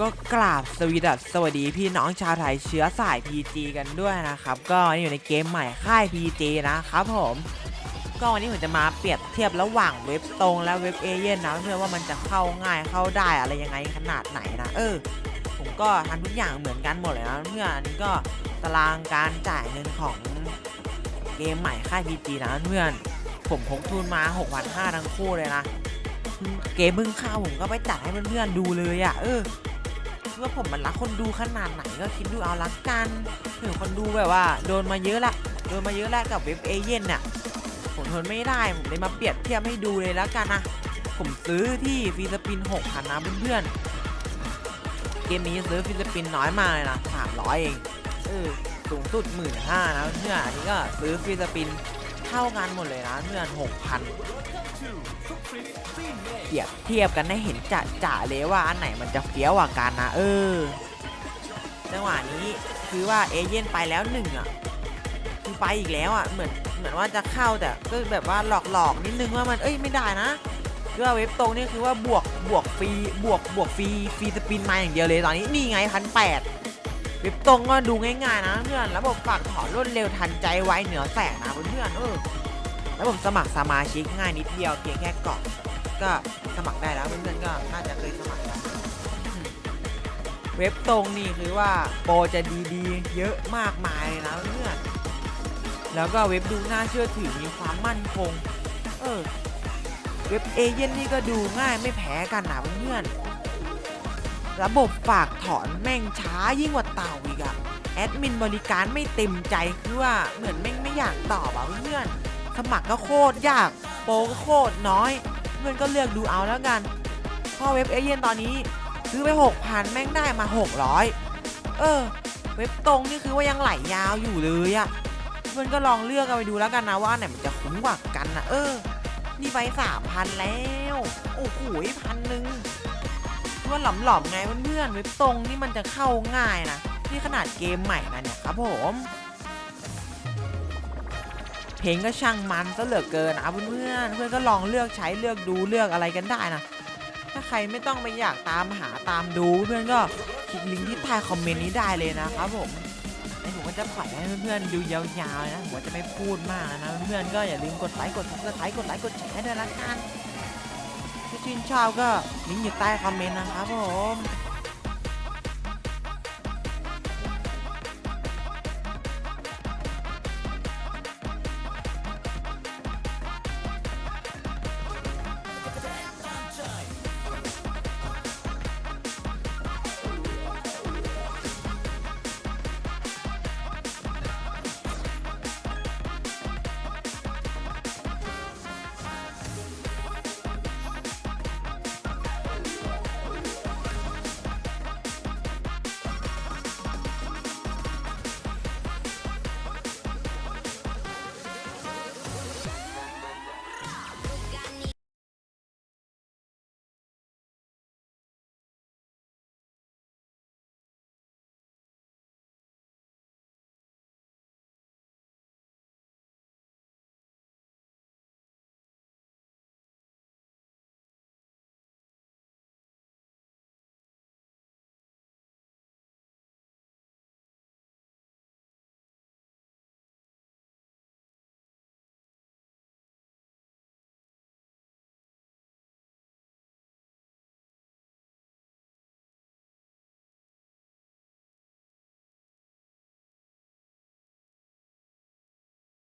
ก็กราบสวีดัสสวัสดีพี่น้องชาวไทยเชื้อสาย PG กันด้วยนะครับ ก็นนี้อยู่ในเกมใหม่ค่าย PG นะครับผม ก็วันนี้ผมจะมาเปรียบเทียบระหว่างเว็บตรงและเว็บเอเย่นนะเพื่อนว่ามันจะเข้าง่ายเข้าได้อะไรยังไงขนาดไหนนะเออผมก็ทำทุกอย่างเหมือนกันหมดเลยนะเพื่อนอันนี้ก็ตารางการจ่ายเงินของเกมใหม่ค่าย PG นะเพื่อนผมพกทุนมา6,500ทั้งคู่เลยนะเกมเพิ่งเข้าผมก็ไปจัดให้เพื่อนๆดูเลยอะ่ะเออ ว่าผมมันรักคนดูขนาดไหนก็คิดดูเอาละกันถึงคนดูแบบว่า โดนมาเยอะละโดนมาเยอะแล้วกับเว็บเอเย่นเนี่ยผมทนไม่ได้ผมเลยมาเปรียบเทียบให้ดูเลยแล้วกันนะผมซื้อที่ฟีสปิน6,000นะเพื่อนๆเกมนี้ซื้อฟีสปินน้อยมากเลยนะ300เองเออสูงสุด1 5ื่นห้านะเพื่อนอันนี้ก็ซื้อฟีสปิน เท่ากันหมดเลยนะเพื่อน6,000เปรียบเทียบกันให้เห็นจะจะเลยว่าอันไหนมันจะเฟี้ยวกว่ากันนะเออจังหวะนี้คือว่าเอเย่นไปแล้วหนึ่งอะคือไปอีกแล้วอะเหมือนเหมือนว่าจะเข้าแต่ก็แบบว่าหลอกหลอกๆนิดนึงว่ามันเอ้ยไม่ได้นะคือว่าเว็บตรงนี่คือว่าบวกบวกฟรีบวกบวกฟรีฟรีสปินมาอย่างเดียวเลยตอนนี้นี่ไงพันแปด เว็บตรงก็ดูง่ายๆนะเพื่อนระบบฝากถอนรวดเร็วทันใจไวเหนือแสงนะเพื่อนเออระบบสมัครสมาชิกง่ายนิดเดียวเพียงแค่กรอกก็สมัครได้แล้วเพื่อนๆก็น่าจะเคยสมัครแล้วเว็บตรงนี่คือว่าโปรจะดีๆ เยอะมากมายเลยนะเพื่อนแล้วก็เว็บดูน่าเชื่อถือมีความมั่นคง เออ เว็บเอเย่นนี่ก็ดูง่ายไม่แพ้กันนะเพื่อนๆ ระบบฝากถอนแม่งช้ายิ่งกว่าเต่าอีกอะแอดมินบริการไม่เต็มใจคือว่าเหมือนแม่งไม่อยากตอบอะเพื่อนสมัครก็โคตรยากโปรก็โคตรน้อยเพื่อนก็เลือกดูเอาแล้วกันพราะเว็บเอเย่นตอนนี้ซื้อไป6,000แม่งได้มา 600 เออ เว็บตรงนี่คือว่ายังไหลยาวอยู่เลยอะเพื่อนก็ลองเลือกเอาไปดูแล้วกันนะว่าอันไหนมันจะคุ้มกว่ากันนะเออ นี่ไป3,000แล้ว โอ้โหพันหนึ่ง ว่าหล่อมๆไงเพื่อนๆเว็บตรงนี่มันจะเข้าง่ายนะนี่ขนาดเกมใหม่นะเนี่ยครับผม เพลงก็ช่างมันซะเหลือเกินนะเพื่อนๆเพื่อนก็ลองเลือกใช้เลือกดูเลือกอะไรกันได้นะถ้าใครไม่ต้องไปอยากตามหาตามดูเพื่อนก็คลิกลิงก์ที่ใต้คอมเมนต์นี้ได้เลยนะครับผมไอผมก็จะปล่อยให้เพื่อนๆดูยาวๆเลยนะผมจะไม่พูดมากนะเพื่อนๆก็อย่าลืมกดไลค์กดซับสไครต์กดไลค์กดแชร์ด้วยละกันถ้า ชื่นชอบก็ลิงก์อยู่ใต้คอมเมนต์นะครับผม